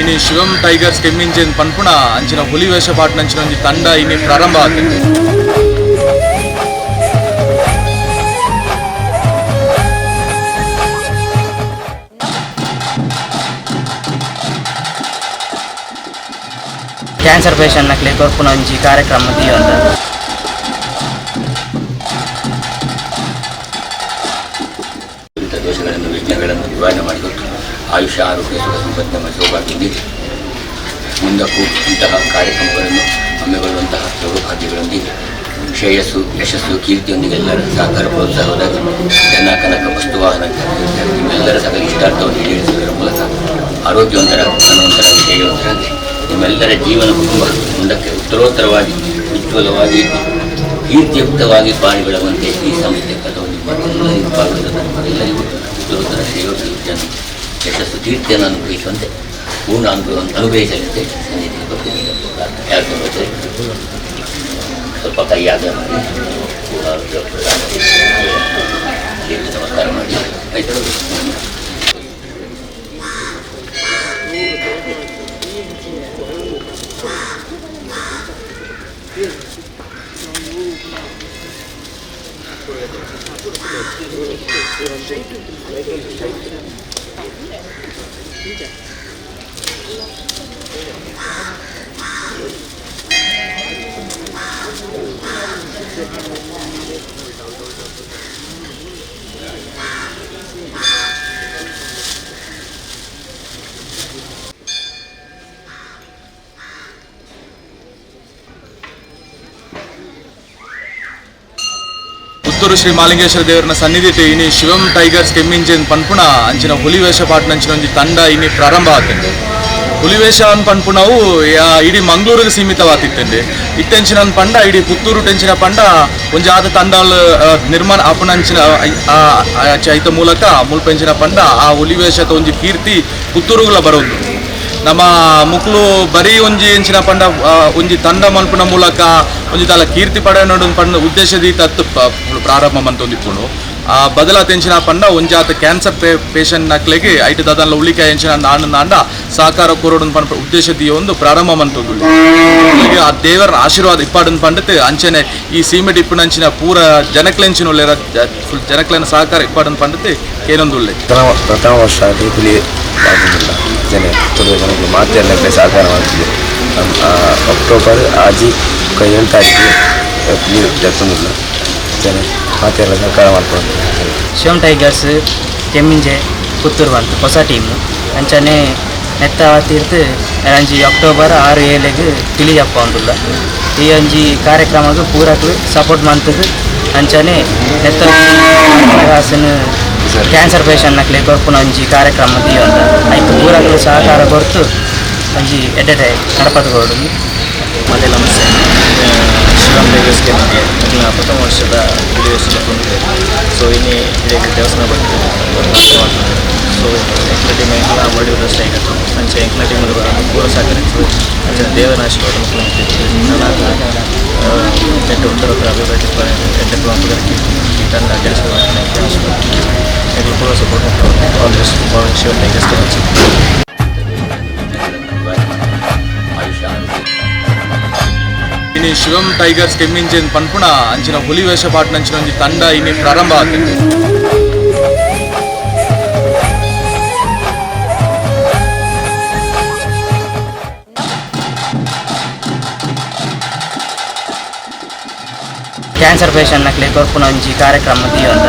ಇನಿ ಶಿವಂ ಟೈಗರ್ಸ್ ಕೆಮ್ಮಿಂಚೆನ್ ಪನ್ಪುಣ ಅಂಚಿನ ಹುಲಿ ವೇಷಪಾಟ್ ನಂಚಿನ ಒಂಜಿ ತಂಡ ಇನಿ ಪ್ರಾರಂಭ ಆತಂದೆ ಕ್ಯಾನ್ಸರ್ ಪೇಷಂಟ್ನಕ್ಲೆ ಕೊರ್ಪುನ ಒಂಜಿ ಕಾರ್ಯಕ್ರಮ ದೀವಂತ ಆಯುಷ್ಯ ಆರೋಗ್ಯ ಸುಖ ಸಂಪತ್ತು ನಮ್ಮ ಸೌಭಾಗ್ಯ ನೀಡಿ ಮುಂದಕ್ಕೂ ಇಂತಹ ಕಾರ್ಯಕ್ರಮಗಳನ್ನು ಹಮ್ಮಿಕೊಳ್ಳುವಂತಹ ಸೌಭಾಗ್ಯಗಳೊಂದಿಗೆ ಶ್ರೇಯಸ್ಸು, ಯಶಸ್ಸು, ಕೀರ್ತಿಯೊಂದಿಗೆ ಎಲ್ಲರ ಸಹಕಾರ ಪ್ರೋತ್ಸಾಹವಾಗಿ ಜನ ಕನಕ ವಸ್ತು ವಾಹನ ನಿಮ್ಮೆಲ್ಲರ ಸಕಲ ಇಷ್ಟಾರ್ಥವನ್ನು ಈಡೇರಿಸುವುದರ ಮೂಲಕ ಆರೋಗ್ಯವಂತರ ಧನವಂತರ ಜಯವಂತರಾಗಿ ನಿಮ್ಮೆಲ್ಲರ ಜೀವನ ಕುಟುಂಬ ಮುಂದಕ್ಕೆ ಉತ್ತರೋತ್ತರವಾಗಿ, ಉಜ್ವಲವಾಗಿ, ಕೀರ್ತಿಯುಕ್ತವಾಗಿ ಪಾಲ್ಗೊಳ್ಳುವಂತೆ ಈ ಸಂಸ್ಥೆ ಕಥವು ಯಶಸ್ಸು ಕೀರ್ತಿಯನ್ನು ಅನುಭವಿಸುವಂತೆ ಪೂರ್ಣ ಅನುಭವ ಅನುಭವಿಸಲಿದೆ ಸನ್ನಿಧಿಗೆ ಬರ್ತೀನಿ ಯಾರು ಗೊತ್ತೇ ಸ್ವಲ್ಪ ಕೈಯಾಗ ಮಾಡಿ ದೇವರಿಗೆ ನಮಸ್ಕಾರ ಮಾಡಿ ಆಯ್ತು 이제. ಪುತ್ತೂರು ಶ್ರೀ ಮಾಲಿಂಗೇಶ್ವರ ದೇವರನ ಸನ್ನಿಧಿ ಇನಿ ಶಿವಂ ಟೈಗರ್ಸ್ ಕೆಮ್ಮಿಂಚೆನ್ ಪನ್ಪುಣ ಅಂಚಿನ ಹುಲಿ ವೇಷಪಾಟ್ ನಂಚಿನ ಒಂಜಿ ತಂಡ ಇನಿ ಪ್ರಾರಂಭ ಆತಂದೆ ಹುಲಿ ವೇಷ ಅನ್ ಪನ್ಪುಣವು ಯಾ- ಇಡೀ ಮಂಗಳೂರಿಗೆ ಸೀಮಿತವಾತಿತ್ತಂಡೆ ಇಟ್ಟೆಂಚಿನ ಒಂದ್ ಪಂಡ ಇಡೀ ಪುತ್ತೂರು ಟೆಂಚಿನ ಪಂಡ ಒಂಜಿ ಆದ ತಂಡಲ್ ಆ, ನಿರ್ಮಾಣ ಆಪುನಂಚಿನ ಆ, ಆ, ಚೈತ ಮೂಲಕ ಮುಲ್ಪೆಂಚಿನ ಪಂಡ ಆ ಹುಲಿ ವೇಷದ ಒಂಜಿ ಕೀರ್ತಿ ಪುತ್ತೂರುಗಳ ಬರೋದು ನಮ್ಮ ಮುಕ್ಲು ಬರೀ ಒಂಜಿ ಎಂಚಿನ ಪಂಡ ಒಂಜಿ ತಂಡ ಮಲ್ಪುನ ಮೂಲಕ, ಒಂಜಿ ತಲ ಕೀರ್ತಿ ಪಡೆಯನೋಡು ಪಂಡ ಉದ್ದೇಶದಿ ತತ್ತು ಪ- ಪ್ರಾರಂಭ ಮಂತೊಂದಿಪ್ಪುಂಡು ಬದಲ ತೆಂಚಿನ ಪಂಡ, ಒಂಜಾತ ಕ್ಯಾನ್ಸರ್ ಪೇಷಂಟ್ ನಕ್ಲೆಗೆ ಐಟ್ ದಾದನ್ಲ ಉಳಿಕ ಎಂಚಿನ ನಾಂಡ ನಾಂಡ ಸಹಕಾರ ಕೋರೋಡನ್ ಪಂಡ ಉದ್ದೇಶದಿ ಒಂದು ಪ್ರಾರಂಭ ಈಗ ಆ ದೇವರ ಆಶೀರ್ವಾದ ಇಪ್ಪಾಡನ್ ಪಂಡತೆ ಅಂಚನೆ ಈ ಸೀಮೆಟ್ ಇಪ್ಪುನಂಚಿನ ಪೂರ ಜನಕ್ಲೆಂಚಿನ ಫುಲ್ ಜನಕ್ಲೆನ ಸಹಕಾರ ಇಪ್ಪಾಡನ್ ಪಂಡತೆ ಏನೊಂದು ಪ್ರಥಮ ವರ್ಷ ದೀಪಲಿ ಜನ ಸಹಕಾರ ಮಾಡ್ತಿದ್ದೆ ಅಕ್ಟೋಬರ್ ಆಜಿ ಏಳು ತಾರೀಕು ಲೀವ್ ಜತ್ತೊಂದಿಲ್ಲ ಎಲ್ಲ ಮಾಡ್ಕೊಂಡು ಶಿವಮ್ ಟೈಗರ್ಸ್, ಕೆಮ್ಮಿಂಜೆ ಪುತ್ತೂರು ಬಂತು ಹೊಸ ಟೀಮು. ಅಂಚನೆ ನೆತ್ತ ತೀರ್ತು ಅಂಜಿ ಅಕ್ಟೋಬರ್ ಆರು ಏಳಿಗೆ ತಿಳಿಯಪ್ಪ ಅಂದುಲ್ಲ. ಈ ಅಂಜಿ ಕಾರ್ಯಕ್ರಮಕ್ಕೆ ಪೂರಕ್ಕೆ ಸಪೋರ್ಟ್ ಮಾಡ್ತದೆ. ಅಂಚನೆ ನೆತ್ತ ಕ್ಯಾನ್ಸರ್ ಪೇಷಂಟ್ ನಕ್ಲಿ ಕೊರ್ಪುನ ಅಂಜಿ ಕಾರ್ಯಕ್ರಮ ದೀವಂತ ಐಕ್ ಪೂರಕ್ ಸಹಕಾರ ಕೊಡ್ತು. ಒಂಜಿ ಎಡ್ಡೆ ನಡಪತ್ಕೊಡು ಮತ್ತೆ ನಮಸ್ತೆ ಶಿವರಾಮ್ ಟೈಗರ್ಸ್ಗೆ ನಮಗೆ ಮೊದಲ ಪ್ರಥಮ ವರ್ಷದ ವಿಡಿಯೋಸ್ನ ಕೊಂಡಿದೆ ಸೊ ಇನ್ನೇ ಇದಕ್ಕೆ ದೇವಸ್ಥಾನ ಬರ್ತಿದೆ ಸೊ ಎಂಕ್ಲ ಟೀಮ್ ಎಂಕ್ಲ ಮಾಡಿರೋದಷ್ಟೇ ಈಗ ಅಂಚೆ ಎಂಕ್ಲ ಟೀಮ್ ಪೂರ ಸಹಕರಿಸ್ತದೆ ಅಂಚೆ ದೇವರ ಆಶೀರ್ವಾದ ನೆಟ್ಟು ಉತ್ತರ ಅಭಿವೃದ್ಧಿ ಎಂಟು ಮಕ್ಕಳಿಗೆ ಈ ತಂಡ ಕೆಲಸ ಎಂಕ್ಲ ಪೂರ ಸಪೋರ್ಟ್ ಮಾಡ್ತಾರೆ ಆಲ್ವೇಸ್ ಶಿವನ್ ಟೈಗರ್ಸ್ಗೆ ಇನಿ ಶಿವಂ ಟೈಗರ್ಸ್ ಕೆಮ್ಮಿಂಚೆನ್ ಪನ್ಪುಣ ಅಂಚಿನ ಹುಲಿ ವೇಷಪಾಟ್ ನಂಚಿನ ಒಂಜಿ ತಂಡ ಇನಿ ಪ್ರಾರಂಭ ಆತಂದೆ ಕ್ಯಾನ್ಸರ್ ಪೇಷಂಟ್ ನಕ್ಲೆ ಕೊರ್ಪುನ ಒಂಜಿ ಕಾರ್ಯಕ್ರಮ ದೀವಂತ